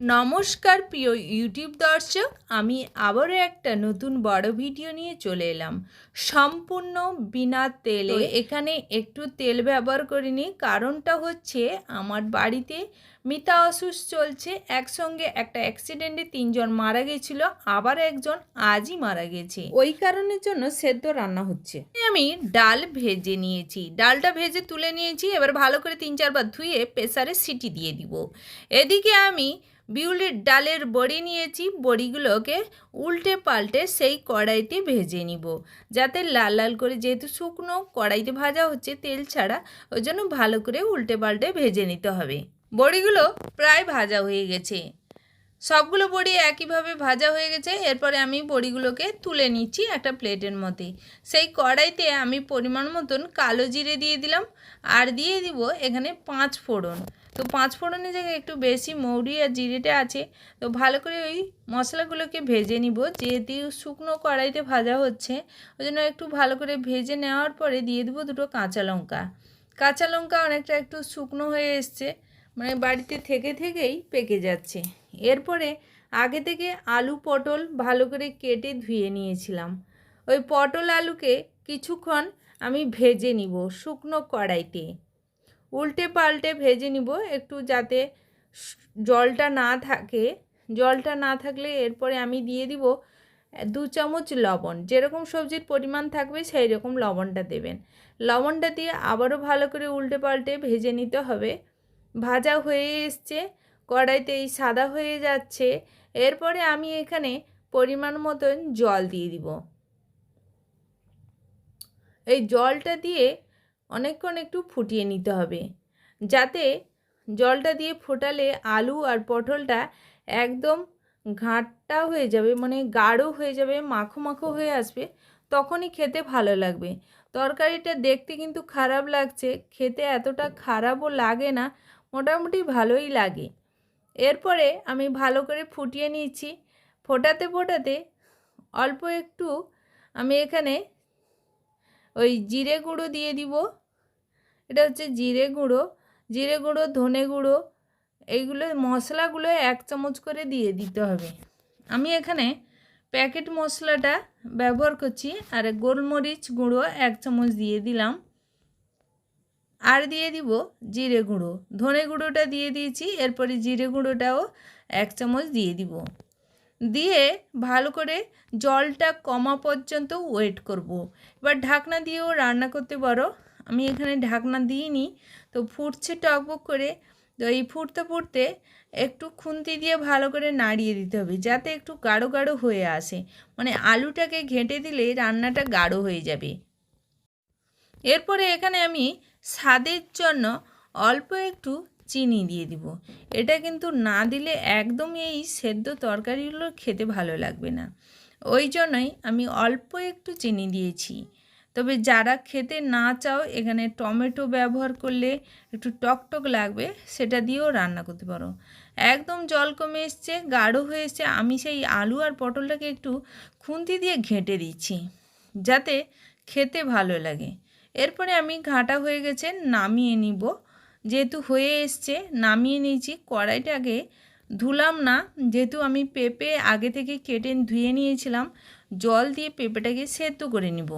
নমস্কার প্রিয় ইউটিউব দর্শক আমি আবারও একটা নতুন বড় ভিডিও নিয়ে চলে এলাম। সম্পূর্ণ বিনা তেলে। এখানে একটু তেল ব্যবহার করিনি কারণটা হচ্ছে আমার বাড়িতে মিতা অসুস চলছে। একসঙ্গে একটা অ্যাক্সিডেন্টে তিনজন মারা গেছিল, আবার একজন আজই মারা গেছে। ওই কারণের জন্য সেদ্ধ রান্না হচ্ছে। আমি ডাল ভেজে নিয়েছি। ডালটা ভেজে তুলে নিয়েছি, এবার ভালো করে তিন চারবার ধুয়ে প্রেসারে সিটি দিয়ে দিব। এদিকে আমি বিউলির ডালের বড়ি নিয়েছি, বড়িগুলোকে উল্টে পাল্টে সেই কড়াইতে ভেজে নিব। যাতে লাল লাল করে যেহেতু শুকনো, কড়াইতে ভাজা হচ্ছে তেল ছাড়া, ওই জন্য ভালো করে উল্টে পাল্টে ভেজে নিতে হবে। বড়িগুলো প্রায় ভাজা হয়ে গেছে। সবগুলো বড়ি একইভাবে ভাজা হয়ে গেছে। এরপরে আমি বড়িগুলোকে তুলে নিচ্ছি একটা প্লেটের মধ্যে। সেই কড়াইতে আমি পরিমাণ মতন কালো জিরে দিয়ে দিলাম আর দিয়ে দিব এখানে পাঁচ ফোড়ন। তো পাঁচ ফোড়নের জায়গায় একটু বেশি মৌরি আর জিরেটা আছে। তো ভালো করে ওই মশলাগুলোকে ভেজে নিব। যেহেতু শুকনো কড়াইতে ভাজা হচ্ছে ওই জন্য একটু ভালো করে ভেজে নেওয়ার পরে দিয়ে দেবো দুটো কাঁচা লঙ্কা। কাঁচা লঙ্কা অনেকটা একটু শুকনো হয়ে এসছে। মানে বাড়িতে থেকে থেকেই পেকে যাচ্ছে। এরপরে আগে থেকে আলু, পটল ভালো করে কেটে ধুয়ে নিয়েছিলাম। ওই পটল আলুকে কিছুক্ষণ আমি ভেজে নিব শুকনো কড়াইতে। উল্টে পাল্টে ভেজে নিব একটু যাতে জলটা না থাকে। জলটা না থাকলে এরপরে আমি দিয়ে দিব দু চামচ লবণ। যেরকম সবজির পরিমাণ থাকবে সেই রকম লবণটা দেবেন। লবণটা দিয়ে আবারও ভালো করে উল্টে পাল্টে ভেজে নিতে হবে। ভাজা হয়ে এসছে, কড়াইতে এই সাদা হয়ে যাচ্ছে। এরপরে আমি এখানে পরিমাণ মতন জল দিয়ে দিব। এই জলটা দিয়ে অনেকক্ষণ একটু ফুটিয়ে নিতে হবে। যাতে জলটা দিয়ে ফোটালে আলু আর পটলটা একদম ঘাঁটটা হয়ে যাবে মানে গাঢ় হয়ে যাবে, মাখো মাখো হয়ে আসবে, তখনই খেতে ভালো লাগবে। তরকারিটা দেখতে কিন্তু খারাপ লাগছে, খেতে এতটা খারাপও লাগে না মোটামুটি ভালোই লাগে। এরপরে আমি ভালো করে ফুটিয়ে নিয়েছি। ফোটাতে ফোটাতে অল্প একটু আমি এখানে ওই জিরে গুঁড়ো দিয়ে দিব। এটা হচ্ছে জিরে গুঁড়ো জিরে গুঁড়ো, ধনে গুঁড়ো, এইগুলো মশলাগুলো এক চামচ করে দিয়ে দিতে হবে। আমি এখানে প্যাকেট মশলাটা ব্যবহার করছি আর গোলমরিচ গুঁড়ো এক চামচ দিয়ে দিলাম। আর দিয়ে দিব জিরে গুঁড়ো। ধনে গুঁড়োটা দিয়ে দিয়েছি, এরপরে জিরে গুঁড়োটাও এক চামচ দিয়ে দিব। দিয়ে ভালো করে জলটা কমা পর্যন্ত ওয়েট করব। এবার ঢাকনা দিয়েও রান্না করতে পারো। আমি এখানে ঢাকনা দিইনি, তো ফুটছে টকবক করে। তো এই ফুটতে ফুটতে একটু খুন্তি দিয়ে ভালো করে নাড়িয়ে দিতে হবে, যাতে একটু গাঢ় গাঢ় হয়ে আসে। মানে আলুটাকে ঘেঁটে দিলে রান্নাটা গাঢ় হয়ে যাবে। এরপরে এখানে আমি স্বাদের জন্য অল্প একটু চিনি দিয়ে দিব। এটা কিন্তু না দিলে একদম এই সেদ্ধ তরকারিগুলো খেতে ভালো লাগবে না। ওই জন্যই আমি অল্প একটু চিনি দিয়েছি। তবে যারা খেতে না চাও, এখানে টমেটো ব্যবহার করলে একটু টকটক লাগবে, সেটা দিয়েও রান্না করতে পারো। একদম জল কমে এসছে, গাঢ় হয়ে আমি সেই আলু আর পটলটাকে একটু খুন্তি দিয়ে ঘেঁটে দিচ্ছি, যাতে খেতে ভালো লাগে। এরপরে আমি ঘাঁটা হয়ে গেছে, নামিয়ে নিব। যেহেতু হয়ে এসছে, নামিয়ে নিয়েছি। কড়াইটাকে ধুলাম না, যেহেতু আমি পেঁপে আগে থেকে কেটে ধুয়ে নিয়েছিলাম, জল দিয়ে পেঁপেটাকে সেদ্ধ করে নিব।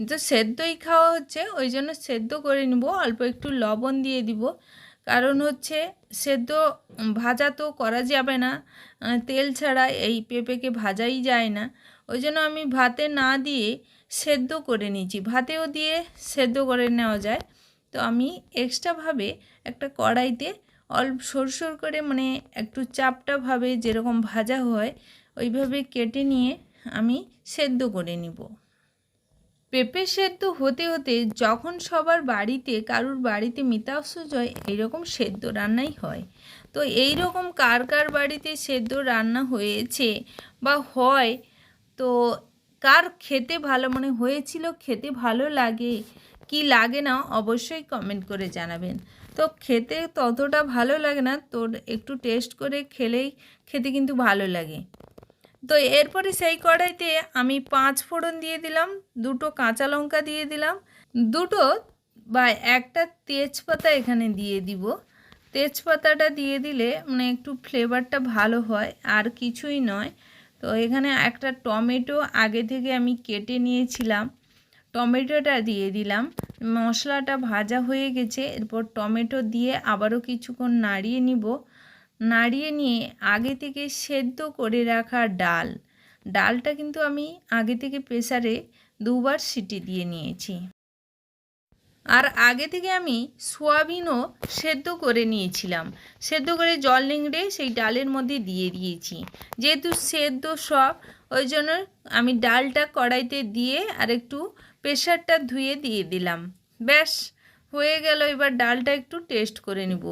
তো সেদ্ধই খাওয়া হচ্ছে, ওই জন্য সেদ্ধ করে নিব। অল্প একটু লবণ দিয়ে দিব। কারণ হচ্ছে সেদ্ধ ভাজা তো করা যাবে না তেল ছাড়া এই পেঁপেকে ভাজাই যায় না। ওই জন্য আমি ভাতে না দিয়ে সেদ্ধ করে নিয়েছি। ভাতেও দিয়ে সেদ্ধ করে নেওয়া যায়। তো আমি এক্সট্রাভাবে একটা কড়াইতে অল্প সরসর করে মানে একটু চাপটাভাবে যেরকম ভাজা হয়, ওইভাবে কেটে নিয়ে আমি সেদ্ধ করে নিব। পেঁপে সেদ্ধ হতে হতে যখন সবার বাড়িতে, কারুর বাড়িতে মিতাসুজ হয়, এইরকম সেদ্ধ রান্নাই হয়। তো এই রকম কার কার বাড়িতে সেদ্ধ রান্না হয়েছে বা হয়, তো কার খেতে ভালো, মনে হয়েছিল খেতে ভালো লাগে, কি লাগে না অবশ্যই কমেন্ট করে জানাবেন। তো খেতে ততটা ভালো লাগে না তোর একটু টেস্ট করে খেলেই খেতে কিন্তু ভালো লাগে। তো এরপরে সেই কড়াইতে আমি পাঁচ ফোড়ন দিয়ে দিলাম, দুটো কাঁচা লঙ্কা দিয়ে দিলাম, দুটো বা একটা তেজপাতা এখানে দিয়ে দিব। তেজপাতাটা দিয়ে দিলে মানে একটু ফ্লেভারটা ভালো হয়, আর কিছুই নয়। তো এখানে একটা টমেটো আগে থেকে আমি কেটে নিয়েছিলাম। টমেটোটা দিয়ে দিলাম। মশলাটা ভাজা হয়ে গেছে। এরপর টমেটো দিয়ে আবারও কিছুক্ষণ নাড়িয়ে নিব। নাড়িয়ে নিয়ে আগে থেকে সেদ্ধ করে রাখা ডাল। ডালটা কিন্তু আমি আগে থেকে প্রেসারে দুবার সিটি দিয়ে নিয়েছি। আর আগে থেকে আমি সোয়াবিনও সেদ্ধ করে নিয়েছিলাম। সেদ্ধ করে জল নিংড়ে সেই ডালের মধ্যে দিয়ে দিয়েছি। যেহেতু সেদ্ধ সব, ওই জন্য আমি ডালটা কড়াইতে দিয়ে আর একটু প্রেশারটা ধুয়ে দিয়ে দিলাম। ব্যাস, হয়ে গেল। এবার ডালটা একটু টেস্ট করে নিব।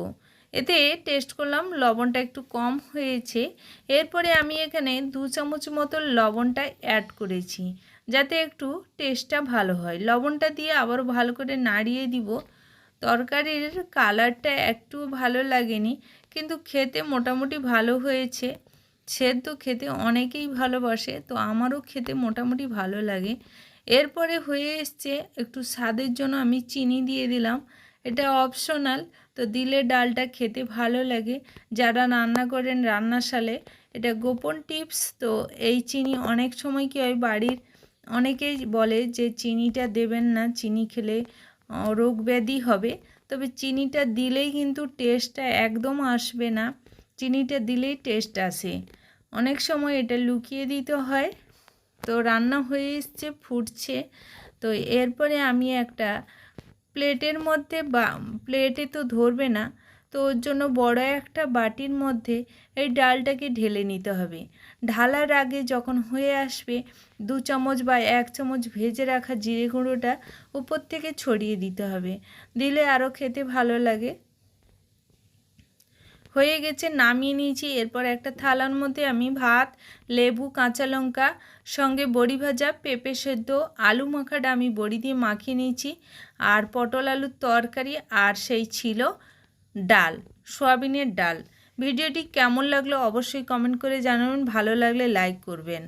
এতে টেস্ট করলাম, লবণটা একটু কম হয়েছে। এরপরে আমি এখানে দু চামচ মতো লবণটা অ্যাড করেছি। যাতে একটু টেস্টটা ভালো হয়। লবণটা দিয়ে আবারও ভালো করে নাড়িয়ে দিব। তরকারির কালারটা একটু ভালো লাগেনি, কিন্তু খেতে মোটামুটি ভালো হয়েছে। সেদ্ধ খেতে অনেকেই ভালোবাসে, তো আমারও খেতে মোটামুটি ভালো লাগে। এরপরে হয়ে এসছে, একটু স্বাদের জন্য আমি চিনি দিয়ে দিলাম। এটা অপশনাল তো দিলে ডালটা খেতে ভালো লাগে। যারা রান্না করেন রান্নাশালে, এটা গোপন টিপস তো এই চিনি অনেক সময় কী হয় বাড়ির অনেকেই বলে যে চিনিটা দেবেন না, চিনি খেলে রোগ ব্যাধি হবে। তবে চিনিটা দিলেই কিন্তু টেস্টটা একদম আসবে না। চিনিটা দিলেই টেস্ট আসে। অনেক সময় এটা লুকিয়ে দিতে হয়, তো রান্না হয়ে এসছে, ফুটছে। তো এরপরে আমি একটা প্লেটের মধ্যে বা প্লেটে তো ধরবে না তো ওর জন্য বড় একটা বাটির মধ্যে এই ডালটাকে ঢেলে নিতে হবে। ঢালার আগে যখন হয়ে আসবে, দু চামচ বা এক চামচ ভেজে রাখা জিরে গুঁড়োটা উপর থেকে ছড়িয়ে দিতে হবে। দিলে আরও খেতে ভালো লাগে। হয়ে গেছে, নামিয়ে নিয়েছি। এরপর একটা থালার মধ্যে আমি ভাত, লেবু, কাঁচা লঙ্কা, সঙ্গে বড়ি ভাজা, পেঁপে সেদ্ধ, আলু মাখাটা আমি বড়ি দিয়ে মাখিয়ে নিয়েছি। আর পটল আলুর তরকারি, আর সেই ছিল ডাল সোয়াবিনের ডাল। ভিডিওটি কেমন লাগল অবশ্যই কমেন্ট করে জানাবেন ভালো লাগলে লাইক করবেন।